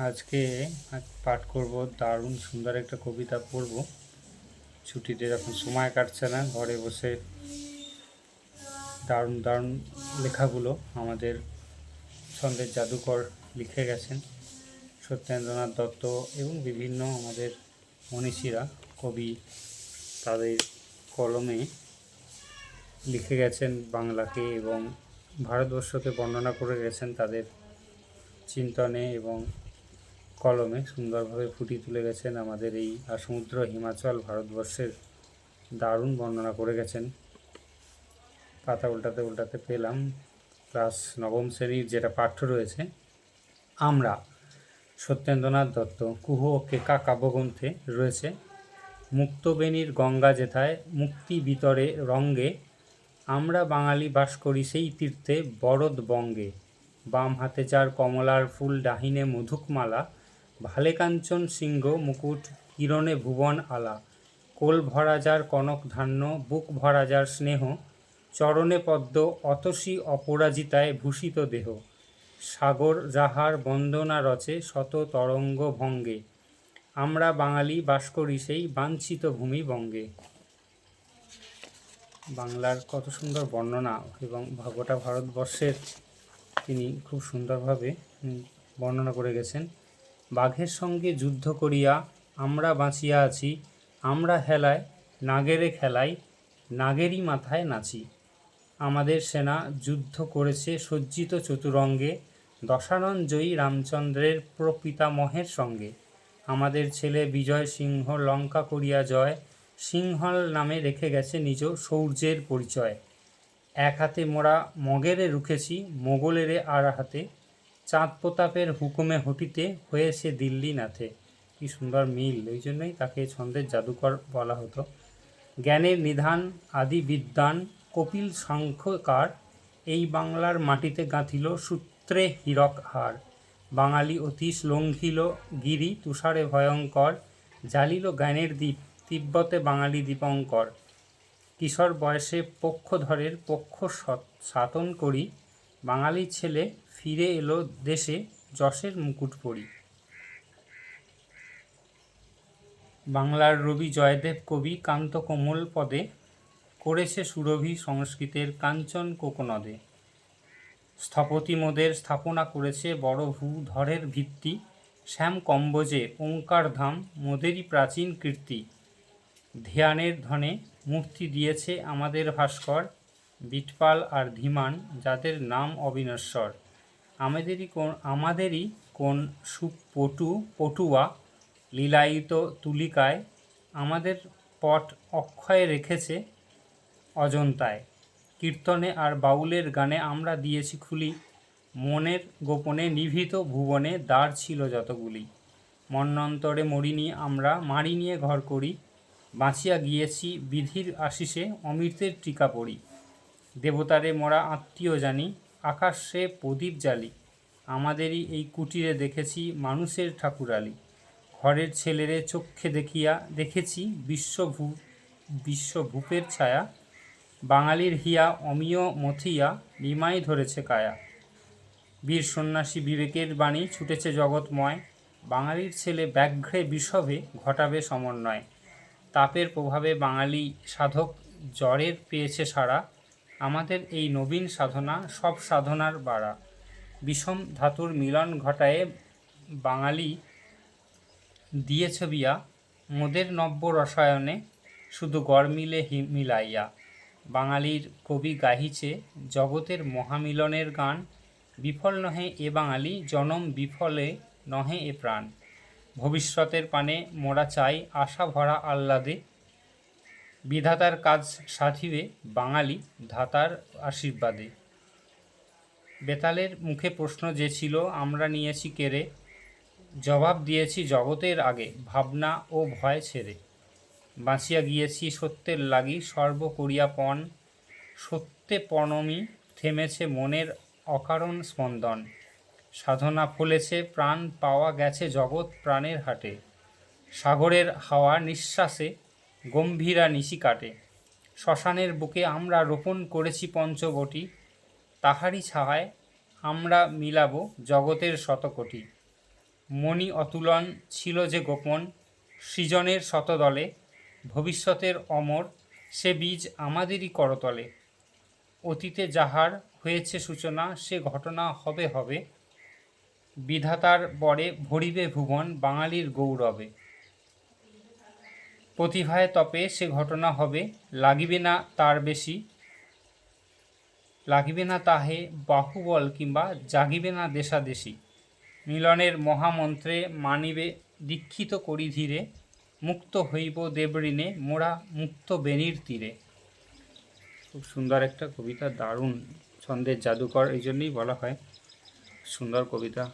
আজকে আজ পাঠ করব, দারুণ সুন্দর একটা কবিতা পড়ব। ছুটিতে যখন সময় কাটছে না, ঘরে বসে দারুণ দারুণ লেখাগুলো আমাদের ছন্দের জাদুকর লিখে গেছেন সত্যেন্দ্রনাথ দত্ত এবং বিভিন্ন আমাদের মনীষীরা কবি তাদের কলমে লিখে গেছেন বাংলাকে এবং ভারতবর্ষকে বর্ণনা করে গেছেন তাদের চিন্তনে এবং কলমে সুন্দরভাবে ফুটিয়ে তুলে গেছেন আমাদের এই সমুদ্র হিমাচল ভারতবর্ষের দারুণ বর্ণনা করে গেছেন। পাতা উল্টাতে উল্টাতে পেলাম। ক্লাস নবম শ্রেণির যেটা পাঠ্য রয়েছে, আমরা সত্যেন্দ্রনাথ দত্ত, কুহ ও কেকা কাব্যগ্রন্থে রয়েছে, মুক্তবেণীর গঙ্গা যেথায় মুক্তি বিতরে রঙ্গে, আমরা বাঙালি বাস করি সেই তীর্থে বরদ বঙ্গে বাম হাতে যার কমলার ফুল ডাহিনে মধুকমালা ভালে কাঞ্চন সিংহ, মুকুট কিরণে ভুবন আলা, কোল ভরা যার কনক ধান্য, বুক ভরা যার স্নেহ, চরণে পদ্ম, অতসী অপরাজিতায় ভূষিত দেহ, সাগর যাহার বন্দনা রচে শত তরঙ্গ ভঙ্গে, আমরা বাঙালি বাস করি সেই বাঞ্ছিত ভূমি বঙ্গে। বাংলার কত সুন্দর বর্ণনা এবং গোটা ভারতবর্ষের তিনি খুব সুন্দরভাবে বর্ণনা করে গেছেন। বাঘের সঙ্গে যুদ্ধ করিয়া আমরা বাঁচিয়া আছি, আমরা হেলায়, নাগেরে খেলাই, নাগেরই মাথায় নাচি। আমাদের সেনা যুদ্ধ করেছে সজ্জিত চতুরঙ্গে দশানন জয়ী রামচন্দ্রের প্রপিতামহের সঙ্গে। আমাদের ছেলে বিজয় সিংহ লঙ্কা করিয়া জয়, সিংহল নামে রেখে গেছে নিজ শৌর্যের পরিচয়। এক হাতে মোরা মগেরে রুখেছি, মোগলেরে আর হাতে চাঁদ প্রতাপের হুকুমে হটিতে হয়েছে দিল্লি নাথে। কি সুন্দর মিল ওই জন্যই তাকে ছন্দের জাদুকর বলা হতো। জ্ঞানের নিধান, আদি বিদ্যান কপিল সাংখ্যকার এই বাংলার মাটিতে গাঁথিল সূত্রে হীরক হার। বাঙালি অতীশ লঙ্ঘিল গিরি, তুষারে ভয়ঙ্কর, জ্বালিল জ্ঞানের দ্বীপ, তিব্বতে বাঙালি দীপঙ্কর। কিশোর বয়সে পক্ষধরের পক্ষ সাতন করি, বাঙালি ছেলে ফিরে এলো দেশে যশের মুকুট পরি বাংলার রবি জয়দেব কবি কান্ত কোমল পদে করেছে সুরভি সংস্কৃতের কাঞ্চন কোকনদে। স্থপতি মোদের স্থাপনা করেছে বড় ভূধরের ভিত্তি, শ্যাম কম্বোজে ওঙ্কার ধাম মোদেরই প্রাচীন কীর্তি। ধ্যানের ধনে মূর্তি দিয়েছে আমাদের ভাস্কর, বিটপাল আর ধীমান যাদের নাম অবিনশ্বর। আমাদেরই কোন আমাদেরই কোন সুপটু পটুয়া লীলায়িত তুলিকায় আমাদের পট অক্ষয় রেখেছে অজন্তায়। কীর্তনে আর বাউলের গানে আমরা দিয়েছি খুলি। মনের গোপনে নিভৃত ভুবনে দ্বার ছিল যতগুলি। মন্বন্তরে মরিনি আমরা মারি নিয়ে ঘর করি। বাঁচিয়া গিয়েছি বিধির আশিসে অমৃতের টিকা পড়ি। দেবতারে মোরা আত্মীয় জানি আকাশে প্রদীপ জ্বালি। আমাদেরই এই কুটিরে দেখেছি মানুষের ঠাকুরালি। ঘরের ছেলেরে চক্ষে দেখিয়া দেখেছি বিশ্বভূ, বিশ্বভূপের ছায়া। বাঙালির হিয়া অমিয় মথিয়া, নিমাই ধরেছে কায়া। বীর সন্ন্যাসী বিবেকের বাণী ছুটেছে জগৎময়। বাঙালির ছেলে ব্যাঘ্রে বিষভে ঘটাবে সমন্বয়। তাপের প্রভাবে বাঙালি সাধক জ্বরের পেয়েছে সারা আমাদের এই নবীন সাধনা সব সাধনার বাড়া। বিষম ধাতুর মিলন ঘটায় বাঙালি দিয়েছে বিয়া, মোদের নব্য রসায়নে শুধু গড়মিলে মিলাইয়া। বাঙালির কবি গাহিছে, জগতের মহামিলনের গান, বিফল নহে এ বাঙালি, জনম বিফলে নহে এ প্রাণ। ভবিষ্যতের পানে মোরা চাই আশা ভরা আহ্লাদে বিধাতার কাজ সাধিবে বাঙালি ধাতার আশীর্বাদে। বেতালের মুখে প্রশ্ন যে ছিল, আমরা নিয়েছি কেড়ে জবাব দিয়েছি, জগতের আগে, ভাবনা ও ভয় ছেড়ে। বাঁচিয়া গিয়েছি সত্যের লাগি সর্ব করিয়া পণ সত্যে পণমি থেমেছে মনের অকারণ স্পন্দন। সাধনা ফলেছে, প্রাণ পাওয়া গেছে জগৎ প্রাণের হাটে। সাগরের হাওয়া নিঃশ্বাসে গম্ভীরা নিশি কাটে। শ্মশানের বুকে আমরা রোপণ করেছি পঞ্চবটি, তাহারই ছায়ায় আমরা মিলাব জগতের শতকোটি। মণি অতুলন ছিল যে গোপন, সৃজনের শতদলে, ভবিষ্যতের অমর, সে বীজ আমাদেরই করতলে। অতীতে যাহার হয়েছে সূচনা, সে ঘটনা হবে হবে। বিধাতার বরে ভরিবে ভুবন বাঙালির গৌরবে। প্রতিভায় তপে সে ঘটনা হবে, লাগিবে না তার বেশি। লাগিবে না তাহে বাহুবল কিংবা জাগিবে না দেশাদেশি। মিলনের মহামন্ত্রে মানিবে, দীক্ষিত করি ধীরে, মুক্ত হইব দেবঋণে মোরা মুক্ত বেনির তীরে। খুব সুন্দর একটা কবিতা, দারুণ ছন্দের জাদুকর, এই জন্যই বলা হয়। সুন্দর কবিতা।